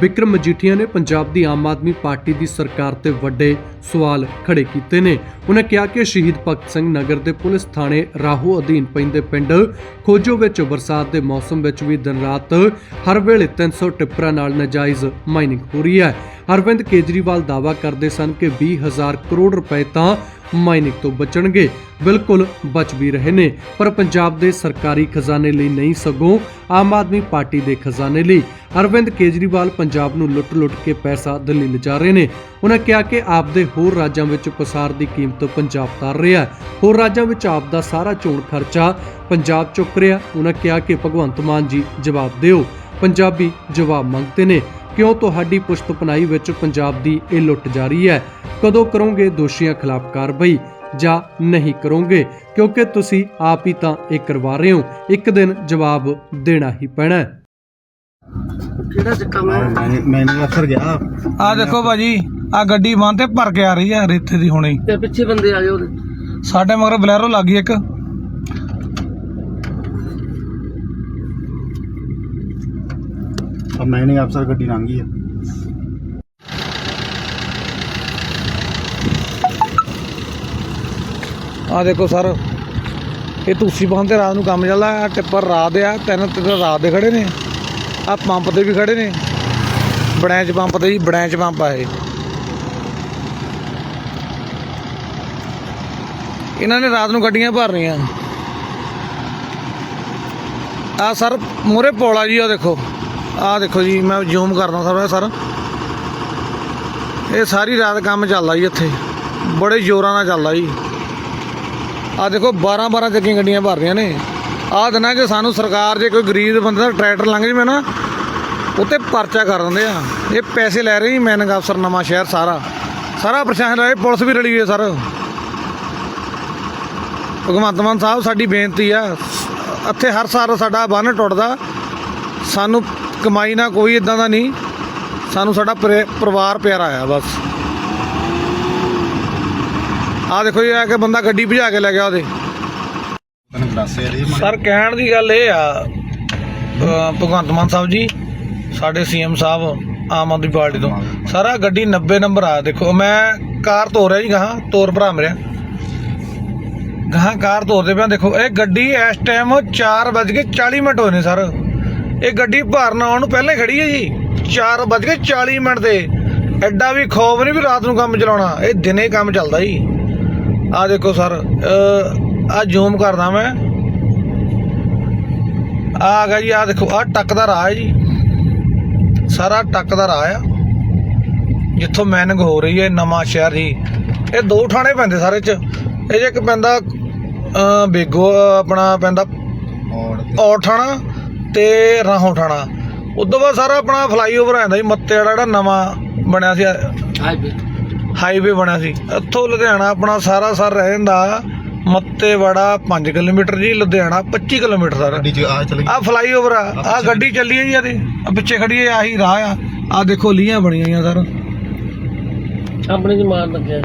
ਵਿਕਰਮ ਮਜੀਠੀਆ ਨੇ ਪੰਜਾਬ ਦੀ ਆਮ ਆਦਮੀ ਪਾਰਟੀ ਦੀ ਸਰਕਾਰ ਤੇ ਵੱਡੇ ਸਵਾਲ ਖੜੇ ਕੀਤੇ ਨੇ। ਉਹਨਾਂ ਕਿਹਾ ਕਿ ਸ਼ਹੀਦ ਭਗਤ ਸਿੰਘ ਨਗਰ ਦੇ ਪੁਲਿਸ ਥਾਣੇ ਰਾਹੂ ਅਧੀਨ ਪੈਂਦੇ ਪਿੰਡ ਖੋਜੋ ਵਿੱਚ ਬਰਸਾਤ ਦੇ ਮੌਸਮ ਵਿੱਚ ਵੀ ਦਿਨ ਰਾਤ ਹਰ ਵੇਲੇ 300 ਟਿੱਪਰਾਂ ਨਾਲ ਨਾਜਾਇਜ਼ ਮਾਈਨਿੰਗ ਹੋ ਰਹੀ ਹੈ। ਅਰਵਿੰਦ ਕੇਜਰੀਵਾਲ ਦਾਅਵਾ ਕਰਦੇ ਸਨ ਕਿ 20000 ਕਰੋੜ ਰੁਪਏ ਤਾਂ ਮਾਈਨਿੰਗ ਤੋਂ ਬਚਣਗੇ। ਬਿਲਕੁਲ ਬਚ ਵੀ ਰਹੇ ਨੇ, ਪਰ ਪੰਜਾਬ ਦੇ ਸਰਕਾਰੀ ਖਜ਼ਾਨੇ ਲਈ ਨਹੀਂ ਸਗੋਂ ਆਮ ਆਦਮੀ ਪਾਰਟੀ ਦੇ ਖਜ਼ਾਨੇ ਲਈ। ਅਰਵਿੰਦ ਕੇਜਰੀਵਾਲ ਪੰਜਾਬ ਨੂੰ ਲੁੱਟ-ਲੁੱਟ ਕੇ ਪੈਸਾ ਦਿੱਲੀ ਲਿਜਾ ਰਹੇ ਨੇ। ਉਹਨਾਂ ਕਿਹਾ ਕਿ ਆਪਦੇ ਹੋਰ ਰਾਜਾਂ ਵਿੱਚ ਪਸਾਰ ਦੀ ਕੀਮਤ ਪੰਜਾਬ ਤਾਰ ਰਿਹਾ ਹੈ। ਹੋਰ ਰਾਜਾਂ ਵਿੱਚ ਆਪ ਦਾ ਸਾਰਾ ਚੋਣ ਖਰਚਾ ਪੰਜਾਬ ਚੁੱਕ ਰਿਹਾ ਉਹਨਾਂ ਕਿਹਾ ਕਿ ਭਗਵੰਤ ਮਾਨ ਜੀ ਜਵਾਬ ਦਿਓ। ਪੰਜਾਬੀ ਜਵਾਬ ਮੰਗਦੇ ਨੇ, ਕਿਉਂ ਤੁਹਾਡੀ ਪੁਸ਼ਤਪਨਾਈ ਵਿੱਚ ਪੰਜਾਬ ਦੀ ਇਹ ਲੁੱਟ ਜਾਰੀ ਹੈ? ਕਦੋਂ ਕਰੋਗੇ ਦੋਸ਼ੀਆਂ ਖਿਲਾਫ ਕਾਰਵਾਈ? ਜਾਂ ਨਹੀਂ ਕਰੋਗੇ? ਕਿਉਂਕਿ ਤੁਸੀਂ ਆਪ ਹੀ ਤਾਂ ਇਹ ਕਰਵਾ ਰਹੇ ਹੋ। ਇੱਕ ਦਿਨ ਜਵਾਬ ਦੇਣਾ ਹੀ ਪੈਣਾ ਹੈ। ਕਿਹੜਾ ਚੱਕਾ ਮੈਂ? ਮੈਨੇ ਅਫਸਰ ਗਿਆ। ਆ ਦੇਖੋ ਭਾਜੀ ਆ ਗੱਡੀ ਬੰਨ ਤੇ ਭਰ ਕੇ ਆ ਰਹੀ ਆ ਰੇਤੇ ਦੀ ਹੁਣੇ ਹੀ। ਤੇ ਪਿੱਛੇ ਬੰਦੇ ਆ ਗਏ ਉਹਦੇ। ਸਾਡੇ ਮਗਰ ਬਲੈਰੋ ਲੱਗ ਗਈ ਇੱਕ। ਆ ਮੈਨੇ ਅਫਸਰ ਗੱਡੀ ਲੰਘੀ ਆ। ਆ ਦੇਖੋ ਸਰ ਇਹ ਤੁਸੀਂ ਬੰਨ ਤੇ ਰਾਤ ਨੂੰ ਕੰਮ ਚੱਲਦਾ ਆ ਟਿੱਪਰ ਰਾਤ ਦੇ ਆ ਤਿੰਨ ਤਿੰਨ ਰਾਤ ਦੇ ਖੜੇ ਨੇ। ਆ ਪੰਪ ਤੇ ਵੀ ਖੜੇ ਨੇ। ਬੜੈਂਚ ਪੰਪ ਤੇ ਜੀ ਬੜੈਂਚ ਪੰਪ ਆ ਇਹ। ਇਹਨਾਂ ਨੇ ਰਾਤ ਨੂੰ ਗੱਡੀਆਂ ਭਰਨੀਆਂ। ਰਹੀਆਂ ਆ ਸਰ ਮੂਰੇ ਪੋਲਾ ਜੀ, ਆ ਦੇਖੋ। ਆ ਦੇਖੋ ਜੀ, ਮੈਂ ਜ਼ੂਮ ਕਰਦਾ ਸਾਰਾ ਸਰ। ਇਹ ਸਾਰੀ ਰਾਤ ਕੰਮ ਚੱਲਦਾ ਜੀ ਇੱਥੇ। ਬੜੇ ਜ਼ੋਰਾਂ ਨਾਲ ਚੱਲਦਾ ਜੀ। ਆ ਦੇਖੋ 12 12 ਚੱਕੀਆਂ ਗੱਡੀਆਂ ਭਰ ਰਹੀਆਂ ਨੇ। ਆਹ ਦੇਣਾ 'ਚ ਸਾਨੂੰ ਸਰਕਾਰ ਜੇ ਕੋਈ ਗਰੀਬ ਬੰਦੇ ਦਾ ਟਰੈਕਟਰ ਲੰਘ ਜਵੇ ਨਾ, ਉੱਤੇ ਪਰਚਾ ਕਰ ਦਿੰਦੇ ਆ। ਇਹ ਪੈਸੇ ਲੈ ਰਹੇ ਜੀ ਮੈਨਿੰਗ ਅਫਸਰ ਨਵਾਂ ਸ਼ਹਿਰ ਸਾਰਾ। ਸਾਰਾ ਪ੍ਰਸ਼ਾਸਨ ਰਹੇ ਪੁਲਿਸ ਵੀ ਰਲੀ ਹੋਈ ਹੈ ਸਰ। ਭਗਵੰਤ ਮਾਨ ਸਾਹਿਬ, ਸਾਡੀ ਬੇਨਤੀ ਆ, ਇੱਥੇ ਹਰ ਸਾਲ ਸਾਡਾ ਬੰਨ ਟੁੱਟਦਾ। ਸਾਨੂੰ ਕਮਾਈ ਨਾ ਕੋਈ ਇਦਾਂ ਦਾ ਨਹੀਂ। ਸਾਨੂੰ ਸਾਡਾ ਪਰਿ- ਪਰਿਵਾਰ ਪਿਆਰਾ ਆ, ਬਸ। ਆ ਦੇਖੋ ਜੀ, ਆ ਕੇ ਬੰਦਾ ਗੱਡੀ ਭਜਾ ਕੇ ਲੈ ਗਿਆ ਉਹਦੇ। ਦੱਸਿਆ ਸਰ ਕਹਿਣ ਦੀ ਗੱਲ ਇਹ ਆ ਅ, ਭਗਵੰਤ ਮਾਨ ਸਾਹਿਬ ਜੀ ਸਾਡੇ ਸੀਐਮ ਸਾਹਿਬ ਆਮ ਆਦਮੀ ਪਾਰਟੀ ਤੋਂ। ਸਾਰਾ ਗੱਡੀ 90 ਨੰਬਰ ਆ ਦੇਖੋ ਮੈਂ ਕਾਰ ਧੋ ਰਿਹਾ ਜੀ ਗਾਹਾਂ ਤੋਰ ਭਰਾ ਮੇਰਿਆ ਗਾਹਾਂ ਕਾਰ ਧੋਦੇ ਪਿਆ ਦੇਖੋ ਇਹ ਗੱਡੀ ਇਸ ਟਾਈਮ 4:40 ਮਿੰਟ ਹੋਏ ਨੇ ਸਰ। ਇਹ ਗੱਡੀ ਭਰਨ ਆਉਣ ਨੂੰ ਪਹਿਲਾਂ ਹੀ ਖੜੀ ਹੈ ਜੀ 4:40 ਮਿੰਟ ਤੇ ਐਡਾ ਵੀ ਖੌਫ ਨਹੀਂ ਵੀ ਰਾਤ ਨੂੰ ਕੰਮ ਚਲਾਉਣਾ ਇਹ ਦਿਨੇ ਕੰਮ ਚੱਲਦਾ ਜੀ। ਆ ਦੇਖੋ ਸਰ ਆ ਜ਼ੂਮ ਕਰਦਾ ਮੈਂ। ਆ ਆ ਗਿਆ ਜੀ ਆ ਦੇਖੋ ਆ ਟੱਕ ਦਾ ਰਾਹ ਹੈ ਜੀ। ਸਾਰਾ ਟੱਕ ਦਾ ਰਾਹ ਆ। ਜਿੱਥੋਂ ਮੈਨਿੰਗ ਹੋ ਰਹੀ ਹੈ ਨਵਾਂ ਸ਼ਹਿਰ ਜੀ ਇਹ ਦੋ ਥਾਣੇ ਪੈਂਦੇ ਸਾਰੇ ਚ। ਇਹ ਜੇ ਇੱਕ ਪੈਂਦਾ ਅ, ਬੇਗੋ ਆਪਣਾ ਪੈਂਦਾ ਔੜ ਔਰ ਥਾਣਾ ਤੇ ਰਾਹੋਂ ਥਾਣਾ ਉਦੋਂ ਬਾਅਦ ਸਾਰਾ ਆਪਣਾ ਫਲਾਈਓਵਰ ਆਂਦਾ ਜੀ ਮੱਤੇ ਵਾਲਾ ਜਿਹੜਾ ਨਵਾਂ ਬਣਿਆ ਸੀ ਹਾਈਵੇ ਹਾਈਵੇ ਬਣਿਆ ਸੀ। ਇੱਥੋਂ ਲੁਧਿਆਣਾ ਆਪਣਾ ਸਾਰਾ ਸਰ ਰਹਿ ਜਾਂਦਾ ਮੱਤੇ ਵੜਾ 5 ਕਿਲੋਮੀਟਰ ਜੀ ਲੁਧਿਆਣਾ 25 ਕਿਲੋਮੀਟਰ ਸਰ। ਗੱਡੀ ਚ ਆ ਚਲ ਗਈ। ਆ ਫਲਾਈਓਵਰ ਆ ਆ ਗੱਡੀ ਚੱਲੀ ਹੈ ਜੀ ਇਹਦੀ। ਆ ਪਿੱਛੇ ਖੜੀ ਹੈ ਆਹੀ ਰਾਹ ਆ। ਆ ਦੇਖੋ ਲੀਆਂ ਬਣੀਆਂ ਹੋਈਆਂ ਸਰ। ਆਪਣੇ ਮਾਰ ਲੱਗਿਆ